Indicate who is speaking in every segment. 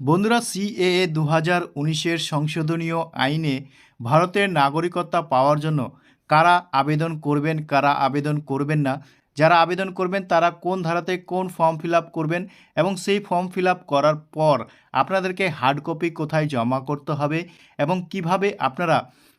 Speaker 1: বন্ধুরা, সিএএ দু হাজার উনিশের সংশোধনীয় আইনে ভারতের নাগরিকত্ব পাওয়ার জন্য কারা আবেদন করবেন, কারা আবেদন করবেন না, যারা আবেদন করবেন, তারা কোন ধারাতে কোন ফর্ম ফিল করবেন এবং সেই ফর্ম ফিল করার পর আপনাদেরকে হার্ড কপি কোথায় জমা করতে হবে এবং কীভাবে আপনারা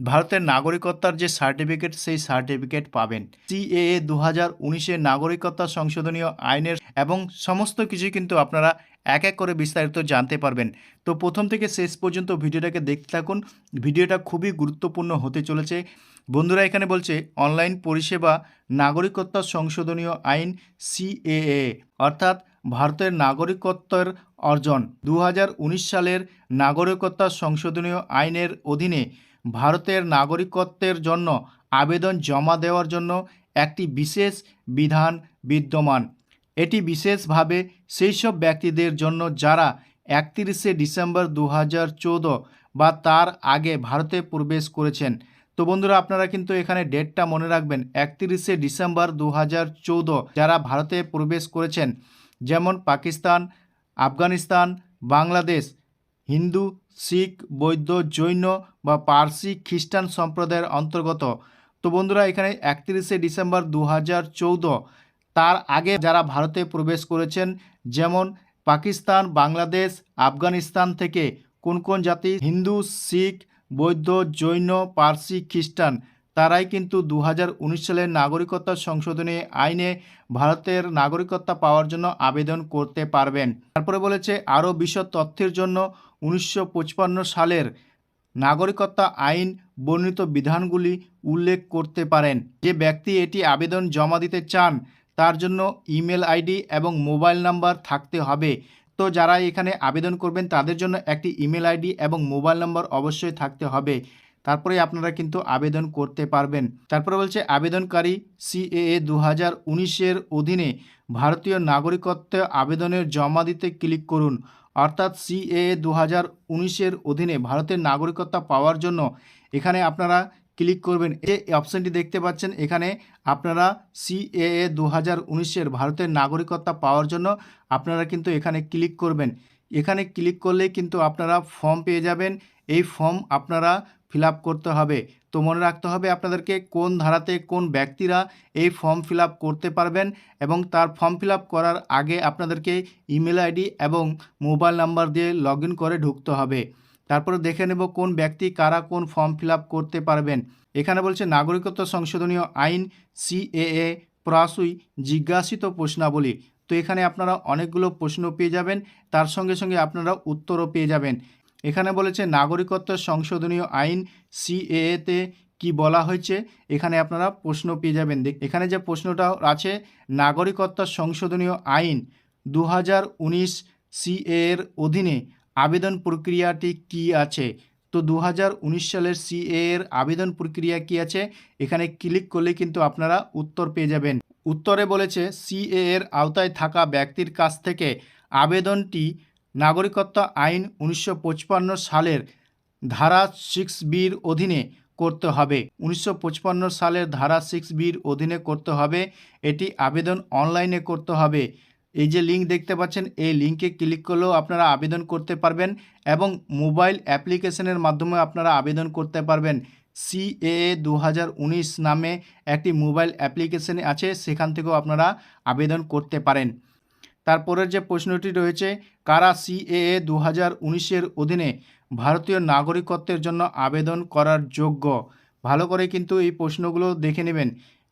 Speaker 1: ভারতের নাগরিকত্বার যে সার্টিফিকেট সেই সার্টিফিকেট পাবেন। সিএএ দু হাজার উনিশের নাগরিকত্ব সংশোধনীয় আইনের এবং সমস্ত কিছু কিন্তু আপনারা এক এক করে বিস্তারিত জানতে পারবেন। তো প্রথম থেকে শেষ পর্যন্ত ভিডিওটাকে দেখতে থাকুন। ভিডিওটা খুবই গুরুত্বপূর্ণ হতে চলেছে। বন্ধুরা, এখানে বলছে, অনলাইন পরিষেবা নাগরিকত্ব সংশোধনীয় আইন সিএএ অর্থাৎ ভারতের নাগরিকত্বের অর্জন। দু হাজার উনিশ সালের নাগরিকত্ব সংশোধনীয় আইনের অধীনে ভারতের নাগরিকত্বের জন্য আবেদন জমা দেওয়ার জন্য একটি বিশেষ বিধান বিদ্যমান। এটি বিশেষভাবে সেই সব ব্যক্তিদের জন্য যারা একত্রিশে ডিসেম্বর দু হাজার চৌদ্দ বা তার আগে ভারতে প্রবেশ করেছেন। তো বন্ধুরা, আপনারা কিন্তু এখানে ডেটটা মনে রাখবেন, একত্রিশে ডিসেম্বর দু হাজার চৌদ্দ। যারা ভারতে প্রবেশ করেছেন, যেমন পাকিস্তান, আফগানিস্তান, বাংলাদেশ, হিন্দু শিখ, বৌদ্ধ, জৈন বা পার্সি খ্রিস্টান সম্প্রদায়ের অন্তর্গত। তো বন্ধুরা, এখানে একত্রিশে ডিসেম্বর দু হাজার চৌদ্দ, তার আগে যারা ভারতে প্রবেশ করেছেন, যেমন পাকিস্তান, বাংলাদেশ, আফগানিস্তান থেকে কোন কোন জাতি, হিন্দু, শিখ, বৌদ্ধ, জৈন, পার্সি, খ্রিস্টান, তারাই কিন্তু দু হাজার উনিশ সালের নাগরিকত্ব সংশোধনী আইনে ভারতের নাগরিকত্ব পাওয়ার জন্য আবেদন করতে পারবেন। তারপরে বলেছে, আরও বিশদ তথ্যের জন্য উনিশশো সালের নাগরিকত্ব আইন বর্ণিত বিধানগুলি উল্লেখ করতে পারেন। যে ব্যক্তি এটি আবেদন জমা দিতে চান, তার জন্য ইমেল আইডি এবং মোবাইল নাম্বার থাকতে হবে। তো যারা এখানে আবেদন করবেন, তাদের জন্য একটি ইমেল আইডি এবং মোবাইল নম্বর অবশ্যই থাকতে হবে। তারপরে আপনারা কিন্তু আবেদন করতে পারবেন। তারপরে বলছে, আবেদনকারী সিএএ দু হাজার উনিশের অধীনে ভারতীয় নাগরিকত্ব আবেদনের জমা দিতে ক্লিক করুন। অর্থাৎ সিএএ দু হাজার উনিশের অধীনে ভারতের নাগরিকত্ব পাওয়ার জন্য এখানে আপনারা ক্লিক করবেন। যে অপশানটি দেখতে পাচ্ছেন, এখানে আপনারা সিএএ দু হাজার উনিশের ভারতের নাগরিকত্ব পাওয়ার জন্য আপনারা কিন্তু এখানে ক্লিক করবেন। এখানে ক্লিক করলেই কিন্তু আপনারা ফর্ম পেয়ে যাবেন। এই ফর্ম আপনারা ফিল করতে হবে। তো মনে রাখতে হবে আপনাদেরকে কোন ধারাতে কোন ব্যক্তিরা এই ফর্ম ফিল করতে পারবেন এবং তার ফর্ম ফিল করার আগে আপনাদেরকে ইমেল আইডি এবং মোবাইল নাম্বার দিয়ে লগ করে ঢুকতে হবে। তারপরে দেখে নেব কোন ব্যক্তি কারা কোন ফর্ম ফিল করতে পারবেন। এখানে বলছে, নাগরিকত্ব সংশোধনীয় আইন, সিএএ, প্রাসই, জিজ্ঞাসিত প্রশ্নাবলী। তো এখানে আপনারা অনেকগুলো প্রশ্ন পেয়ে যাবেন। তার সঙ্গে সঙ্গে আপনারা উত্তরও পেয়ে যাবেন। এখানে বলেছে নাগরিকত্ব সংশোধনীয় আইন সিএএতে কি বলা হয়েছে? এখানে আপনারা প্রশ্ন পেয়ে যাবেন। দেখ, এখানে যে প্রশ্নটা আছে, নাগরিকত্ব সংশোধনীয় আইন দু হাজার উনিশ এর অধীনে আবেদন প্রক্রিয়াটি কি আছে? তো দু হাজার উনিশ সালের সিএ এর আবেদন প্রক্রিয়া কি আছে? এখানে ক্লিক করলে কিন্তু আপনারা উত্তর পেয়ে যাবেন। উত্তরে বলেছে, সিএ এর আওতায় থাকা ব্যক্তির কাছ থেকে আবেদনটি নাগরিকত্ব আইন উনিশশো সালের ধারা সিক্স বির অধীনে করতে হবে। উনিশশো সালের ধারা সিক্স বির অধীনে করতে হবে। এটি আবেদন অনলাইনে করতে হবে। এই যে লিঙ্ক দেখতে পাচ্ছেন, এই লিঙ্কে ক্লিক করলেও আপনারা আবেদন করতে পারবেন এবং মোবাইল অ্যাপ্লিকেশনের মাধ্যমে আপনারা আবেদন করতে পারবেন। সিএএ দু হাজার উনিশ নামে একটি মোবাইল অ্যাপ্লিকেশন আছে, সেখান থেকেও আপনারা আবেদন করতে পারেন। তারপরের যে প্রশ্নটি রয়েছে, কারা সিএএ দু হাজার উনিশের অধীনে ভারতীয় নাগরিকত্বের জন্য আবেদন করার যোগ্য? ভালো করে কিন্তু এই প্রশ্নগুলো দেখে নেবেন।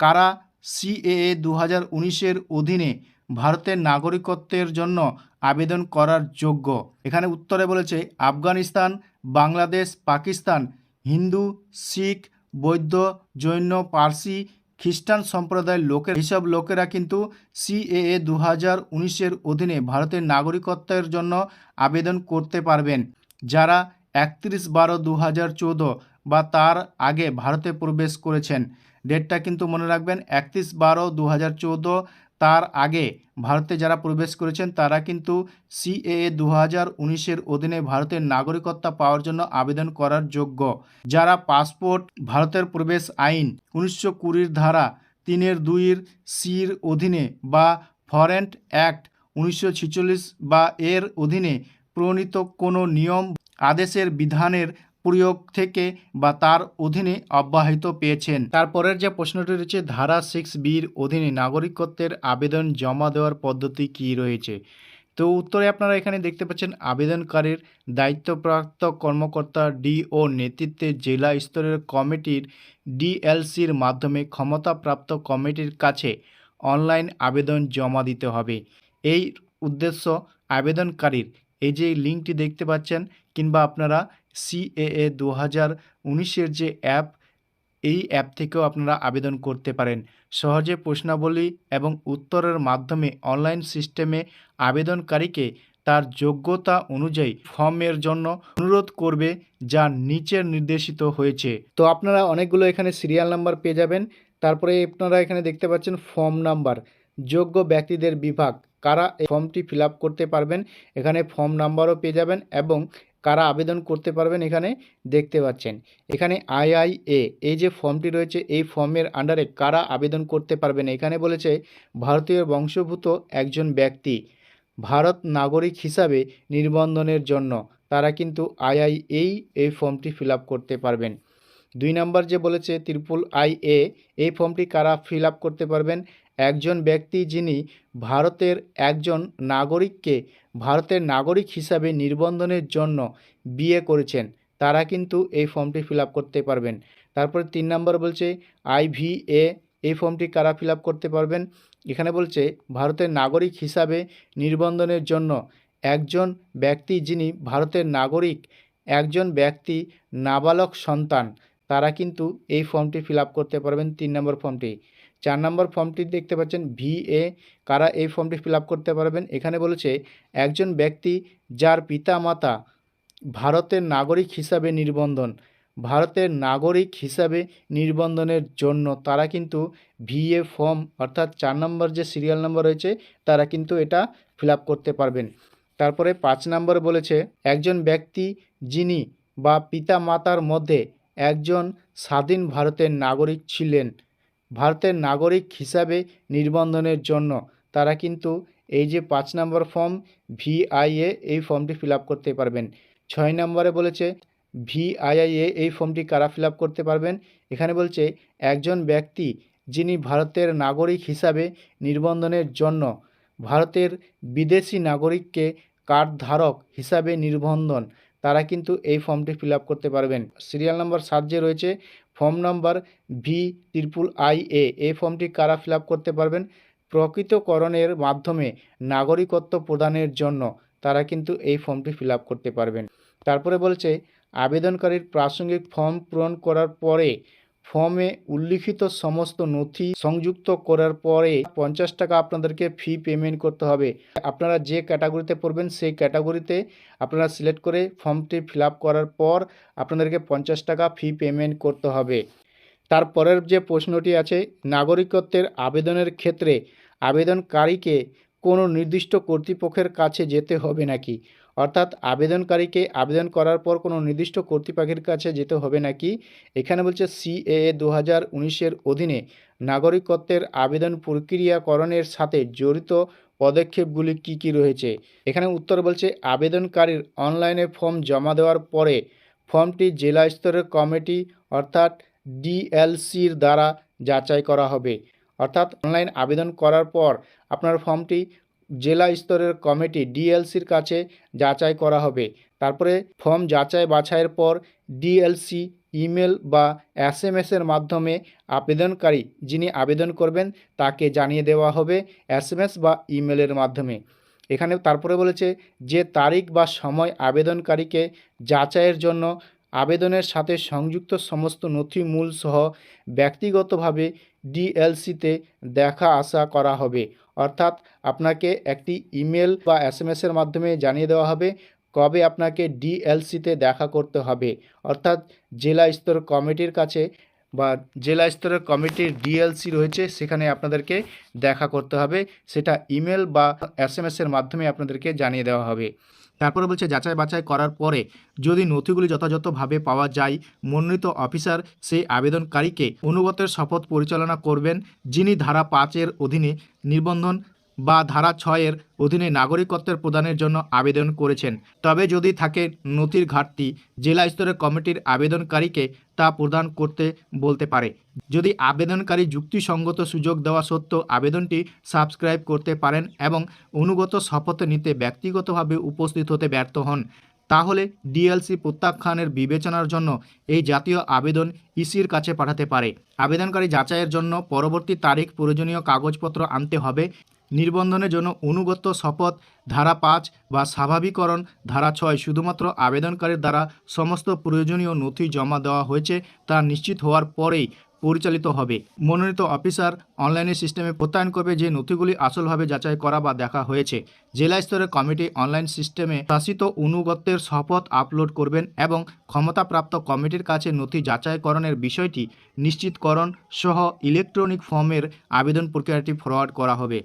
Speaker 1: কারা সিএএ দু হাজার উনিশের অধীনে ভারতের নাগরিকত্বের জন্য আবেদন করার যোগ্য? এখানে উত্তরে বলেছে, আফগানিস্তান, বাংলাদেশ, পাকিস্তান, হিন্দু, শিখ, বৌদ্ধ, জৈন, পার্সি খ্রিস্টান সম্প্রদায়ের লোকের এইসব লোকেরা কিন্তু সিএএ দু হাজার উনিশের অধীনে ভারতের নাগরিকত্বের জন্য আবেদন করতে পারবেন। যারা একত্রিশ বারো দু হাজার চৌদ্দ বা তার আগে ভারতে প্রবেশ করেছেন। ডেটটা কিন্তু মনে রাখবেন একত্রিশ বারো দু হাজার চৌদ্দ তার আগে ভারতে যারা প্রবেশ করেছেন, তারা কিন্তু সিএএ দু হাজার উনিশের অধীনে ভারতের নাগরিকত্ব পাওয়ার জন্য আবেদন করার যোগ্য। যারা পাসপোর্ট, ভারতের প্রবেশ আইন উনিশশো কুড়ির ধারা তিনের দুইয়ের সির অধীনে বা ফরেন্ট অ্যাক্ট উনিশশো বা এর অধীনে প্রণীত কোনো নিয়ম, আদেশের বিধানের প্রয়োগ থেকে বা তার অধীনে অব্যাহত পেয়েছেন। তারপরের যে প্রশ্নটি রয়েছে, ধারা সিক্স বির অধীনে নাগরিকত্বের আবেদন জমা দেওয়ার পদ্ধতি কী রয়েছে? তো উত্তরে আপনারা এখানে দেখতে পাচ্ছেন, আবেদনকারীর দায়িত্বপ্রাপ্ত কর্মকর্তা ডিও নেতৃত্বে জেলা স্তরের কমিটির ডিএলসির মাধ্যমে ক্ষমতাপ্রাপ্ত কমিটির কাছে অনলাইন আবেদন জমা দিতে হবে। এই উদ্দেশ্য আবেদনকারীর। এই যে লিঙ্কটি দেখতে পাচ্ছেন, কিংবা আপনারা সিএএ দু হাজার উনিশের যে অ্যাপ, এই অ্যাপ থেকেও আপনারা আবেদন করতে পারেন। সহজে প্রশ্নাবলী এবং উত্তরের মাধ্যমে অনলাইন সিস্টেমে আবেদনকারীকে তার যোগ্যতা অনুযায়ী ফর্মের জন্য অনুরোধ করবে, যা নিচের নির্দেশিত হয়েছে। তো আপনারা অনেকগুলো এখানে সিরিয়াল নাম্বার পেয়ে যাবেন। তারপরে আপনারা এখানে দেখতে পাচ্ছেন ফর্ম নাম্বার। যোগ্য ব্যক্তিদের বিভাগ, কারা এই ফর্মটি ফিল করতে পারবেন, এখানে ফর্ম নাম্বারও পেয়ে যাবেন এবং কারা আবেদন করতে পারবেন এখানে দেখতে পাচ্ছেন। এখানে আইআইএ এই যে ফর্মটি রয়েছে, এই ফর্মের আন্ডারে কারা আবেদন করতে পারবেন? এখানে বলেছে, ভারতীয় বংশভূত একজন ব্যক্তি ভারত নাগরিক হিসাবে নির্বন্ধনের জন্য। তারা কিন্তু আইআইএই এই ফর্মটি ফিল করতে পারবেন। দুই নাম্বার যে বলেছে, ত্রিপুল আই এ, এই ফর্মটি কারা ফিল করতে পারবেন? একজন ব্যক্তি যিনি ভারতের একজন নাগরিককে ভারতের নাগরিক হিসাবে নির্বন্ধনের জন্য বিয়ে করেছেন, তারা কিন্তু এই ফর্মটি ফিল করতে পারবেন। তারপরে তিন নম্বর বলছে আইভিএ এই ফর্মটি কারা ফিল করতে পারবেন? এখানে বলছে, ভারতের নাগরিক হিসাবে নির্বন্ধনের জন্য একজন ব্যক্তি যিনি ভারতের নাগরিক, একজন ব্যক্তি নাবালক সন্তান, তারা কিন্তু এই ফর্মটি ফিল করতে পারবেন তিন নম্বর ফর্মটি। চার নম্বর ফর্মটি দেখতে পাচ্ছেন ভিএ কারা এই ফর্মটি ফিল করতে পারবেন? এখানে বলেছে, একজন ব্যক্তি যার পিতা মাতা ভারতের নাগরিক হিসাবে নির্বন্ধন, ভারতের নাগরিক হিসাবে নির্বন্ধনের জন্য, তারা কিন্তু ভিএ ফর্ম, অর্থাৎ চার নম্বর যে সিরিয়াল নম্বর রয়েছে, তারা কিন্তু এটা ফিল করতে পারবেন। তারপরে পাঁচ নম্বর বলেছে, একজন ব্যক্তি যিনি বা পিতা মাতার মধ্যে একজন স্বাধীন ভারতের নাগরিক ছিলেন ভারতের নাগরিক হিসাবে নির্বন্ধনের জন্য। তারা কিন্তু এই যে পাঁচ নম্বর ফর্ম, ভিআইএ, এই ফর্মটি ফিল করতে পারবেন। ছয় নম্বরে বলেছে ভিআইআইএ এই ফর্মটি কারা ফিল করতে পারবেন? এখানে বলছে, একজন ব্যক্তি যিনি ভারতের নাগরিক হিসাবে নির্বন্ধনের জন্য ভারতের বিদেশি নাগরিককে কার্ডধারক হিসাবে নির্বন্ধন, তারা কিন্তু এই ফর্মটি ফিল করতে পারবেন। সিরিয়াল নম্বর সাত যে রয়েছে form number V triple I A এই ফর্মটি কারা ফিল করতে পারবেন? প্রকৃতকরণের মাধ্যমে নাগরিকত্ব প্রদানের জন্য তারা কিন্তু এই ফর্মটি ফিল করতে পারবেন। তারপরে বলছে, আবেদনকারীর প্রাসঙ্গিক ফর্ম পূরণ করার পরে ফর্মে উল্লিখিত সমস্ত নথি সংযুক্ত করার পরে পঞ্চাশ টাকা আপনাদেরকে ফি পেমেন্ট করতে হবে। আপনারা যে ক্যাটাগরিতে পড়বেন, সেই ক্যাটাগরিতে আপনারা সিলেক্ট করে ফর্মটি ফিল করার পর আপনাদেরকে পঞ্চাশ টাকা ফি পেমেন্ট করতে হবে। তারপরের যে প্রশ্নটি আছে, নাগরিকত্বের আবেদনের ক্ষেত্রে আবেদনকারীকে কোনো নির্দিষ্ট কর্তৃপক্ষের কাছে যেতে হবে নাকি? অর্থাৎ আবেদনকারীকে আবেদন করার পর কোনো নির্দিষ্ট কর্তৃপক্ষের কাছে যেতে হবে নাকি? এখানে বলছে সিএএ দু হাজার উনিশের অধীনে নাগরিকত্বের আবেদন প্রক্রিয়াকরণের সাথে জড়িত পদক্ষেপগুলি কি কি রয়েছে? এখানে উত্তর বলছে আবেদনকারীর অনলাইনে ফর্ম জমা দেওয়ার পরে ফর্মটি জেলা স্তরের কমিটি অর্থাৎ ডিএলসির দ্বারা যাচাই করা হবে। অর্থাৎ অনলাইন আবেদন করার পর আপনার ফর্মটি জেলা স্তরের কমিটি, ডিএলসির কাছে যাচাই করা হবে। তারপরে ফর্ম যাচাই বাছাইয়ের পর ডিএলসি, ইমেল বা এস এসের মাধ্যমে আবেদনকারী যিনি আবেদন করবেন তাকে জানিয়ে দেওয়া হবে এস এম এস বা ইমেলের মাধ্যমে। এখানে তারপরে বলেছে যে তারিখ বা সময় আবেদনকারীকে যাচাইয়ের জন্য আবেদনের সাথে সংযুক্ত সমস্ত নথিমূল সহ ব্যক্তিগতভাবে ডিএলসিতে দেখা আসা করা হবে। অর্থাৎ আপনাকে একটি ইমেল বা এস এসের মাধ্যমে জানিয়ে দেওয়া হবে কবে আপনাকে ডিএলসিতে দেখা করতে হবে। অর্থাৎ জেলা স্তর কমিটির কাছে বা জেলা স্তরের কমিটির ডিএলসি রয়েছে, সেখানে আপনাদেরকে দেখা করতে হবে। সেটা ইমেল বা এস এসের মাধ্যমে আপনাদেরকে জানিয়ে দেওয়া হবে। তারপরে বলছে যাচাই বাছাই করার পরে যদি নথিগুলি যথাযথভাবে পাওয়া যায়, মনোনীত অফিসার সেই আবেদনকারীকে অনুগতের শপথ পরিচালনা করবেন, যিনি ধারা পাঁচের অধীনে নিবন্ধন বা ধারা ছয়ের অধীনে নাগরিকত্বের প্রদানের জন্য আবেদন করেছেন। তবে যদি থাকে নথির ঘাটতি, জেলা স্তরের কমিটির আবেদনকারীকে তা প্রদান করতে বলতে পারে। যদি আবেদনকারী যুক্তিসঙ্গত সুযোগ দেওয়া সত্ত্বেও আবেদনটি সাবস্ক্রাইব করতে পারেন এবং অনুগত শপথ নিতে ব্যক্তিগতভাবে উপস্থিত হতে ব্যর্থ হন, তাহলে ডিএলসি প্রত্যাখ্যানের বিবেচনার জন্য এই জাতীয় আবেদন ইসির কাছে পাঠাতে পারে। আবেদনকারী যাচাইয়ের জন্য পরবর্তী তারিখ প্রয়োজনীয় কাগজপত্র আনতে হবে। নির্বন্ধনের জন্য অনুগত শপথ, ধারা পাঁচ বা স্বাভাবিকরণ ধারা ছয় শুধুমাত্র আবেদনকারীর দ্বারা সমস্ত প্রয়োজনীয় নথি জমা দেওয়া হয়েছে তা নিশ্চিত হওয়ার পরেই পরিচালিত হবে। মনোনীত অফিসার অনলাইনে সিস্টেমে প্রত্যয়ন করবে যে নথিগুলি আসলভাবে যাচাই করা বা দেখা হয়েছে। জেলা স্তরের কমিটি অনলাইন সিস্টেমে শাসিত অনুগত্যের শপথ আপলোড করবেন এবং ক্ষমতাপ্রাপ্ত কমিটির কাছে নথি যাচাইকরণের বিষয়টি নিশ্চিতকরণ সহ ইলেকট্রনিক ফর্মের আবেদন প্রক্রিয়াটি ফরওয়ার্ড করা হবে।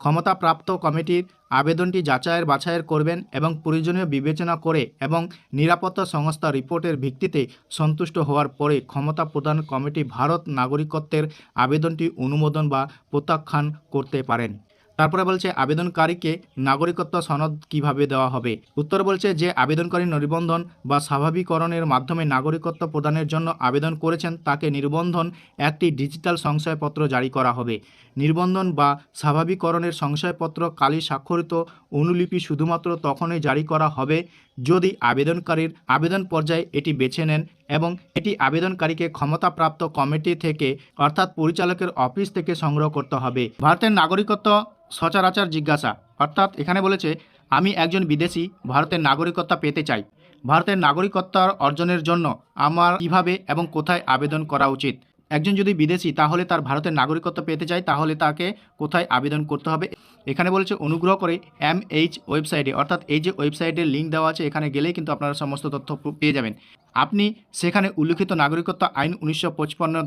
Speaker 1: ক্ষমতাপ্রাপ্ত কমিটির আবেদনটি যাচাইয়ের বাছাইয়ের করবেন এবং প্রয়োজনীয় বিবেচনা করে এবং নিরাপত্তা সংস্থা রিপোর্টের ভিত্তিতে সন্তুষ্ট হওয়ার পরে ক্ষমতা প্রদান কমিটি ভারত নাগরিকত্বের আবেদনটি অনুমোদন বা প্রত্যাখ্যান করতে পারেন। তারপরে বলছে, আবেদনকারীকে নাগরিকত্ব সনদ কীভাবে দেওয়া হবে? উত্তর বলছে যে, আবেদনকারী নিবন্ধন বা স্বাভাবিকরণের মাধ্যমে নাগরিকত্ব প্রদানের জন্য আবেদন করেছেন তাকে নিবন্ধন একটি ডিজিটাল সংশয়পত্র জারি করা হবে। নিবন্ধন বা স্বাভাবিকরণের সংশয়পত্র কালি স্বাক্ষরিত অনুলিপি শুধুমাত্র তখনই জারি করা হবে যদি আবেদনকারীর আবেদন পর্যায়ে এটি বেছে নেন এবং এটি আবেদনকারীকে ক্ষমতাপ্রাপ্ত কমিটি থেকে, অর্থাৎ পরিচালকের অফিস থেকে সংগ্রহ করতে হবে। ভারতের নাগরিকত্ব সচরাচর জিজ্ঞাসা, অর্থাৎ এখানে বলেছে, আমি একজন বিদেশি, ভারতের নাগরিকত্ব পেতে চাই। ভারতের নাগরিকত্ব অর্জনের জন্য আমার কীভাবে এবং কোথায় আবেদন করা উচিত? একজন যদি বিদেশি, তাহলে তার ভারতের নাগরিকত্ব পেতে চায়, তাহলে তাকে কোথায় আবেদন করতে হবে? এখানে বলেছে, অনুগ্রহ করে এম এইচ ওয়েবসাইটে, অর্থাৎ এই যে ওয়েবসাইটের লিঙ্ক দেওয়া আছে, এখানে গেলেই কিন্তু আপনারা সমস্ত তথ্য পেয়ে যাবেন। আপনি সেখানে উল্লিখিত নাগরিকত্ব আইন উনিশশো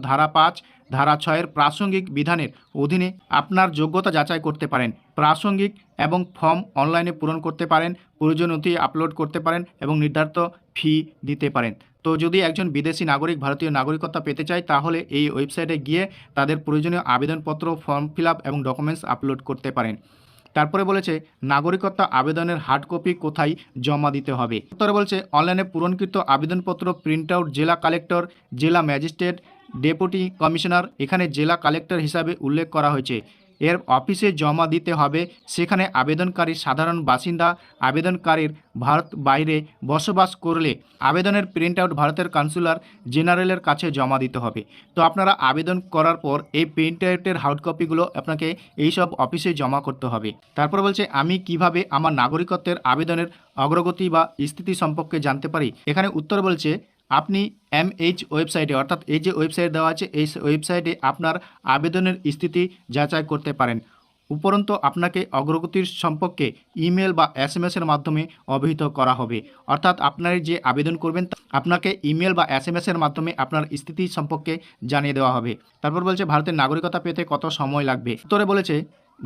Speaker 1: ধারা পাঁচ, ধারা ছয়ের প্রাসঙ্গিক বিধানের অধীনে আপনার যোগ্যতা যাচাই করতে পারেন। প্রাসঙ্গিক এবং ফর্ম অনলাইনে পূরণ করতে পারেন, প্রয়োজন আপলোড করতে পারেন এবং নির্ধারিত ফি দিতে পারেন। তো যদি একজন বিদেশি নাগরিক, ভারতীয় নাগরিকত্ব পেতে চায়, তাহলে এই ওয়েবসাইটে গিয়ে তাদের প্রয়োজনীয় আবেদনপত্র, ফর্ম ফিল এবং ডকুমেন্টস আপলোড করতে পারেন। তারপরে বলেছে নাগরিকত্ব আবেদনের হার্ড কপি কোথায় জমা দিতে হবে? উত্তরে বলছে, অনলাইনে পূরণকৃত আবেদনপত্র প্রিন্ট আউট জেলা কালেক্টর, জেলা ম্যাজিস্ট্রেট, ডেপুটি কমিশনার, এখানে জেলা কালেক্টর হিসাবে উল্লেখ করা হয়েছে। এর অফিসে জমা দিতে হবে। সেখানে আবেদনকারী সাধারণ বাসিন্দা, আবেদনকারীর ভারত বাইরে বসবাস করলে আবেদনের প্রিন্ট আউট ভারতের কাউন্সিলর জেনারেলের কাছে জমা দিতে হবে। তো আপনারা আবেদন করার পর এই প্রিন্ট আউটের হার্ড কপিগুলো আপনাকে এই সব অফিসে জমা করতে হবে। তারপর বলছে, আমি কীভাবে আমার নাগরিকত্বের আবেদনের অগ্রগতি বা স্থিতি সম্পর্কে জানতে পারি? এখানে উত্তর বলছে আপনি এমএইচ ওয়েবসাইটে অর্থাৎ এই যে ওয়েবসাইট দেওয়া আছে, এই ওয়েবসাইটে আপনার আবেদনের স্থিতি যাচাই করতে পারেন। উপরন্তু আপনাকে অগ্রগতির সম্পর্কে ইমেল বা এস এম এর মাধ্যমে অবহিত করা হবে। অর্থাৎ আপনার যে আবেদন করবেন আপনাকে ইমেল বা এস এম এর মাধ্যমে আপনার স্থিতি সম্পর্কে জানিয়ে দেওয়া হবে। তারপর বলছে, ভারতের নাগরিকতা পেতে কত সময় লাগবে? উত্তরে বলেছে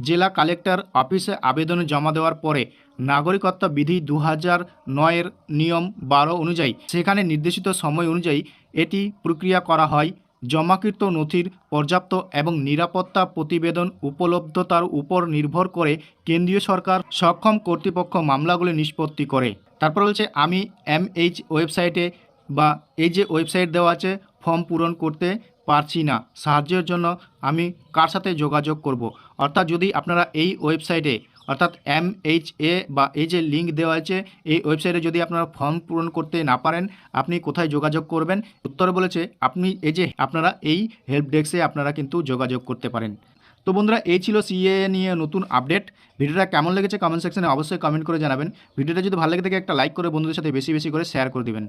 Speaker 1: জেলা কালেক্টর অফিসে আবেদন জমা দেওয়ার পরে নাগরিকত্ব বিধি দু হাজার নয়ের নিয়ম বারো অনুযায়ী সেখানে নির্দেশিত সময় অনুযায়ী এটি প্রক্রিয়া করা হয়। জমাকৃত নথির পর্যাপ্ত এবং নিরাপত্তা প্রতিবেদন উপলব্ধতার উপর নির্ভর করে কেন্দ্রীয় সরকার সক্ষম কর্তৃপক্ষ মামলাগুলি নিষ্পত্তি করে। তারপর বলছে আমি এমএইচ ওয়েবসাইটে বা এই যে ওয়েবসাইট দেওয়া আছে, ফর্ম পূরণ করতে পারছি না। সাহায্যের জন্য আমি কার সাথে যোগাযোগ করব? অর্থাৎ যদি আপনারা এই ওয়েবসাইটে অর্থাৎ এম বা এই যে লিঙ্ক দেওয়া আছে এই ওয়েবসাইটে যদি আপনারা ফর্ম পূরণ করতে না পারেন, আপনি কোথায় যোগাযোগ করবেন? উত্তর বলেছে, আপনি এই যে, আপনারা এই হেল্প ডেস্কে আপনারা কিন্তু যোগাযোগ করতে পারেন। তো বন্ধুরা, এই ছিল সিএ নিয়ে নতুন আপডেট ভিডিওটা কেমন লেগেছে কমেন্ট সেকশনে অবশ্যই কমেন্ট করে জানাবেন। ভিডিওটা যদি ভালো লেগে থাকে, একটা লাইক করে বন্ধুদের সাথে বেশি বেশি করে শেয়ার করে দিবেন।